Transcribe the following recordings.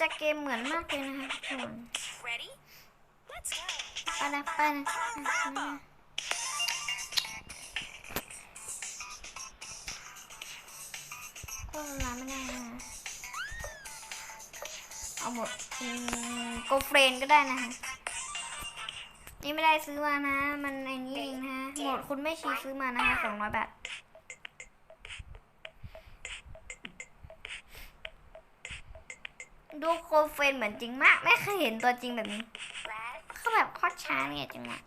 จะเกมเหมือนมากเลยนะคะทุกคน Ready? Let's go. ไปนะไปนะอะนะโฆษณาไม่ได้นะเอาหมดโกเฟรนก็ได้นะคะนี่ไม่ได้ซื้อมานะ มันไอ้นี้เองนะหมดคุณไม่ชีซื้อมานะคะสองร้อยบาท ดูโคเฟนเหมือนจริงมาก ไม่เคยเห็นตัวจริงแบบนี้เขาแบบโคตรช้าเนี่ยจังหวะ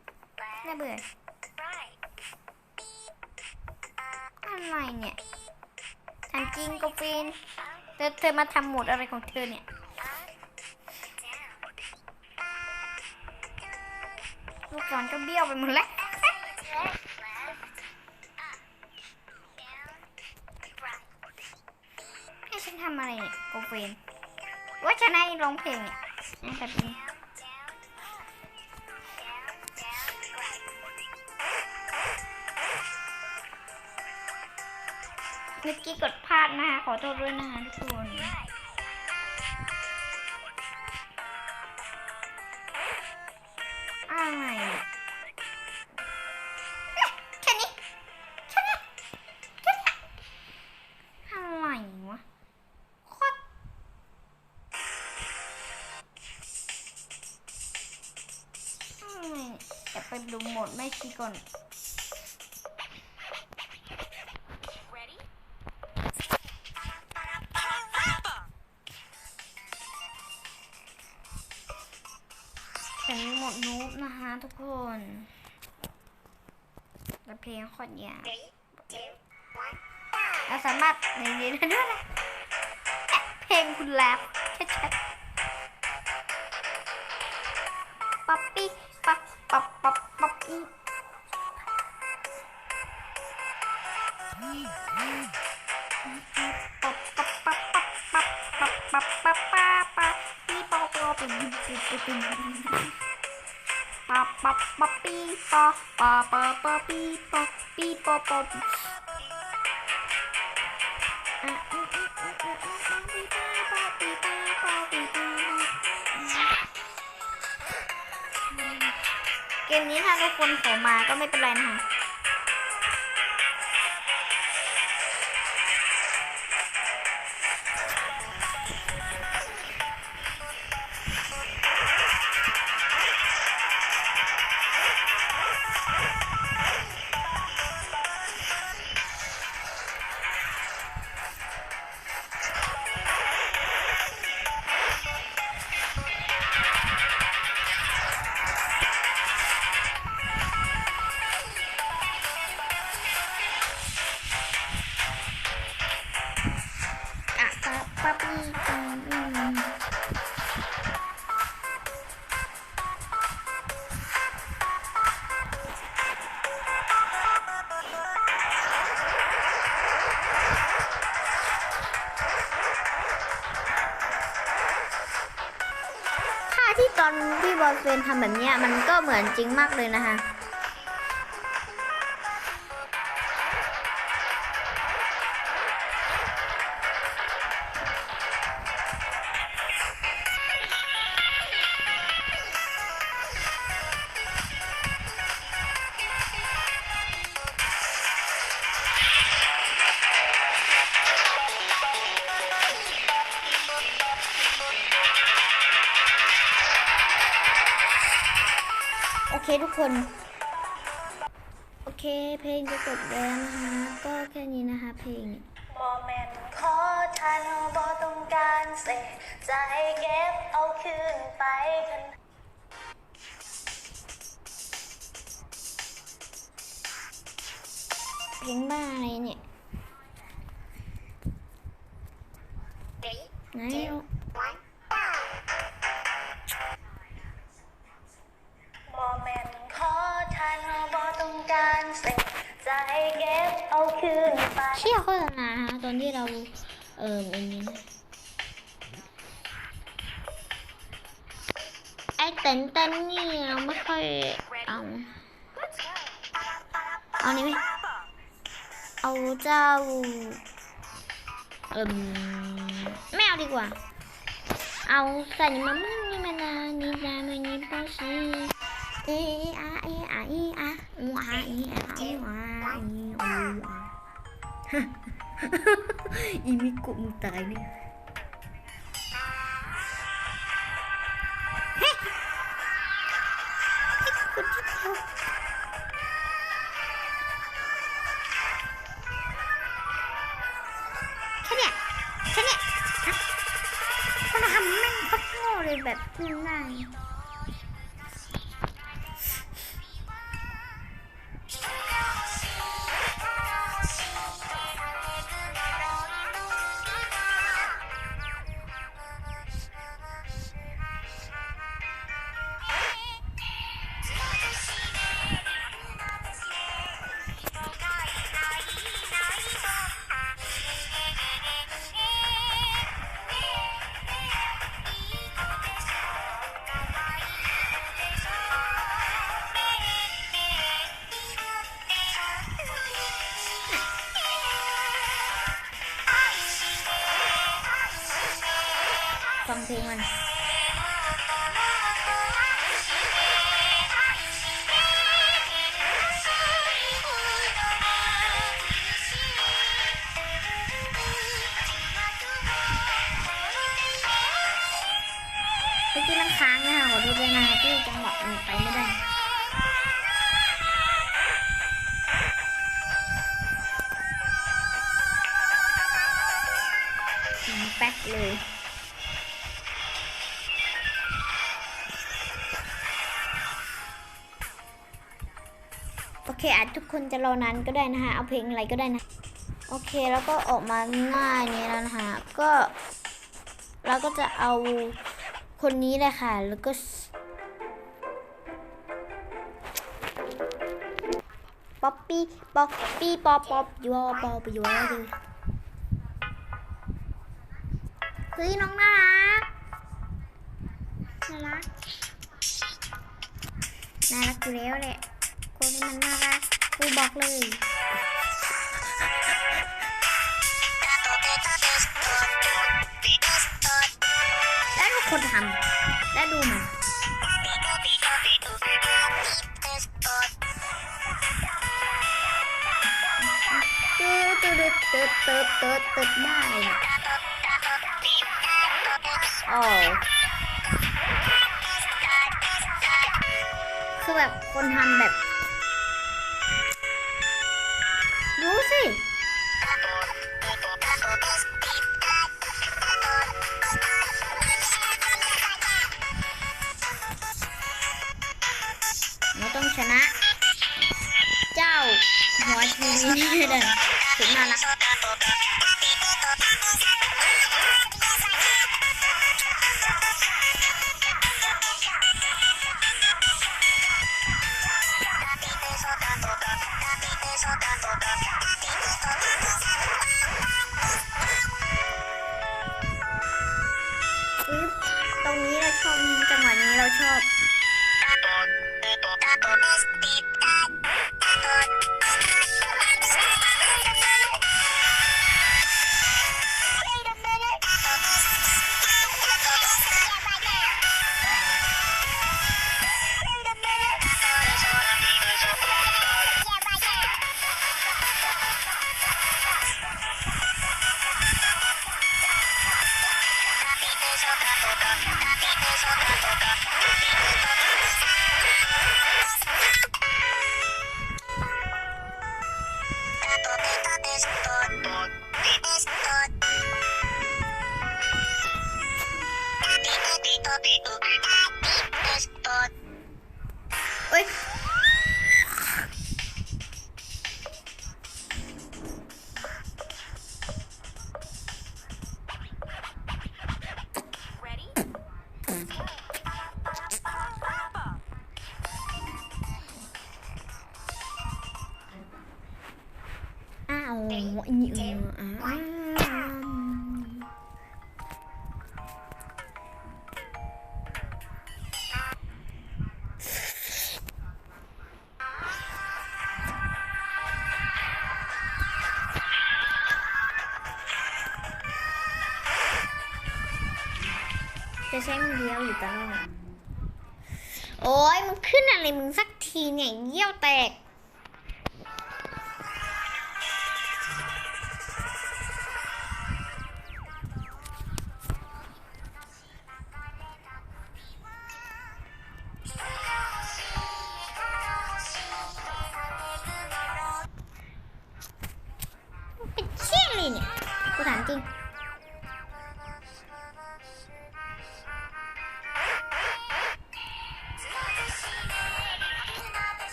น่าเบื่ออะไรเนี่ยทางจริงโกเฟนเธอเธอมาทำหมดอะไรของเธอเนี่ยลูกศรก็เบี้ยวไปหมดแล้วให้ฉันทำอะไรเนี่ยโกเฟน ว่าชนให้ร้องเพลงเนี่ยนะแบบนี้เมื่อกี้กดพลาดนะคะขอโทษด้วยนะคะทุกคน หมดไม่ชีก่อน Ready? เป็นโหมดนูบนะคะทุกคนแล้วเพลงโคตรยาว Three, two, one. เราสามารถในนี้ได้ด้วยนะแอะเพลงคุณแรปชัดๆป๊อปปี้ป๊อปป๊อปป๊อป ป๊อปปี้ป๊อปป๊อปป๊อปป๊อปป๊อปป๊อปป๊อปป๊อปป๊อปป๊อปป๊อปปี้ป๊อปป๊อปปี้ปี้ปี้ปี้ป๊อปป๊อปป๊อปปี้ป๊อปป๊อปป๊อปป๊อปปี้ป๊อปปี้ป๊อปป๊อป เกมนี้ถ้าทุกคนขอมาก็ไม่เป็นไรนะคะอะ พี่บอลเฟนทำแบบเนี้ยมันก็เหมือนจริงมากเลยนะคะ คทุกคน โอเคเพลงจะจบแล้วนะคะก็แค่นี้นะคะเพลงโมเมนต์ขอทันบ่ต้องการเสียใจเก็บเอาคืนไปคันเพลงบ้าอะไรเนี่ย Three, ไหน เก็บเอาคืนไปเชี่ยโฆษณานะคะตอนที่เรา เอออันนี้นะไอ้เต้นเต้นนี่เราไม่ค่อยเอา Let's go. เอานี้ไหมเอาเจ้าเอิมไม่เอาดีกว่า เอาใส่มามันนี่มันนานี่นามันนี่ปอสีเออาเออาอี อาอูอ เพลงมันเมื่อกี้มันค้างนะคะขอโทษด้วยนะคะที่จังหวะมันไปไม่ได้แป๊กเลย อเคอาจทุกคนจะรอนานก็ได้นะคะเอาเพลงอะไรก็ได้นะ โอเคแล้วก็ออกมาง่ายนี้แล้วนะคะก็เราก็จะเอาคนนี้เลยค่ะ แล้วก็ ป๊อปปี้ ป๊อปปี้ ป๊อปป๊อปยัวป๊อปยัวเลยเฮ้ยน้องน่ารักน่ารักน่ารักอยู่แล้วแหละ คนนี้มันน่ารักกูบอกเลยและทุกคนทำและดูมันตืดตืดตืดตืดตืดตืดได้อะโอ้คือแบบคนทำแบบ สิ เราต้องชนะ เจ้าหัวทีวีนี่เด่นถึงน่ารัก เใช้มือเดียวอยู่ตลอดโอ้ยมึงขึ้นอะไรมึงสักทีเนี่ยเยี่ยวแตก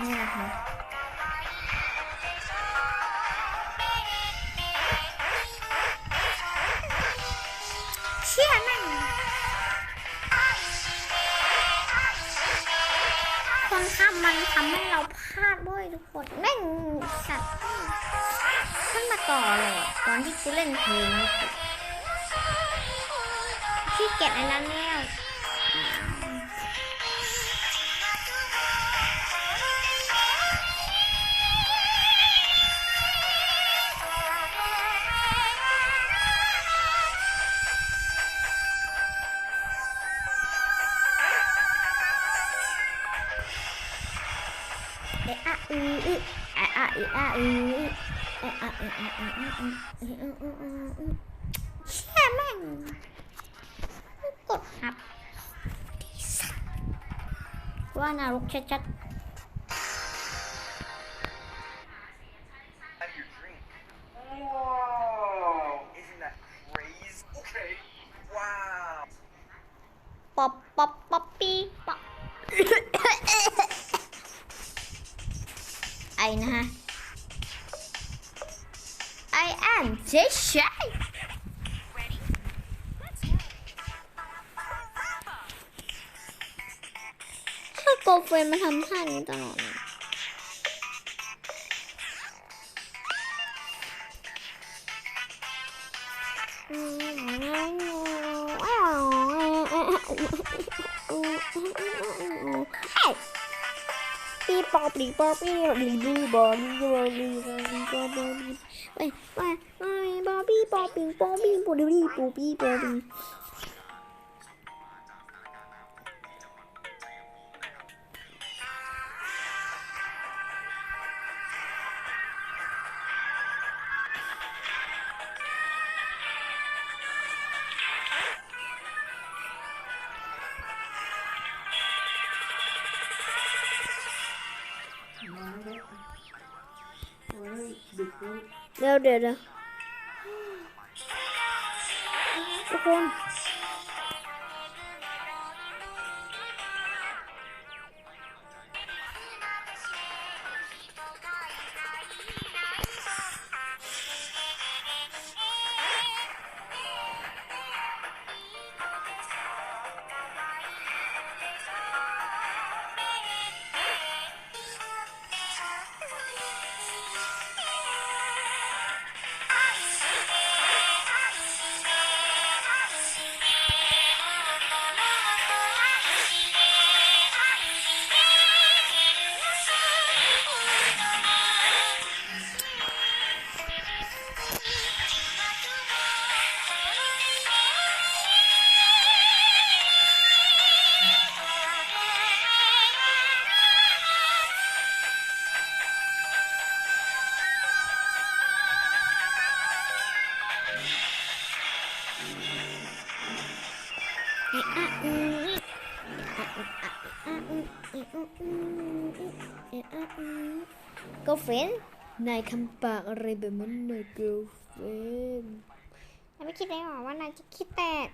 นี่นะคะเชี่ยแม่งคนทำมันทำให้เราพลาดด้วยทุกคนแม่งสัตว์ขึ้นมาต่อเลยตอนที่กูเล่นเพลงนี่เกียจอันนั้นแล้ว เชี่ยแม่งกดครับว่านรกชัดๆป๊อปป๊อปป๊อปปี้ป๊อปไอนะฮะ I am Jay Shy ถ้าโกเฟนมาทำท่านี้ตลอดเลย ปีปอปีปอปีลีบอบีบอบีบอบีบอบีไปไปไปบอบีปอปีปอปีปูดีปูปีปอปี เดี๋ยว เดี๋ยวเดี๋ยวทุกคนก็เฟนนายทำปากอะไรแบบนั้นนายเกิลเฟนนายไม่คิดได้หรอว่านายจะคิดแตก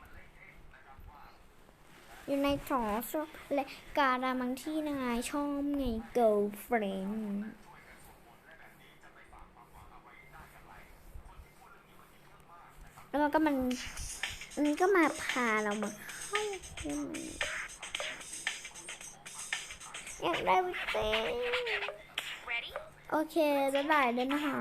อยู่ในถอชอบและการามังที่นายชอบไง girlfriend แล้วมันก็มันมันก็มาพาเรามาเข้าที่มันอยากได้วิเศษ โอเคบ๊ายบายด้วยนะคะ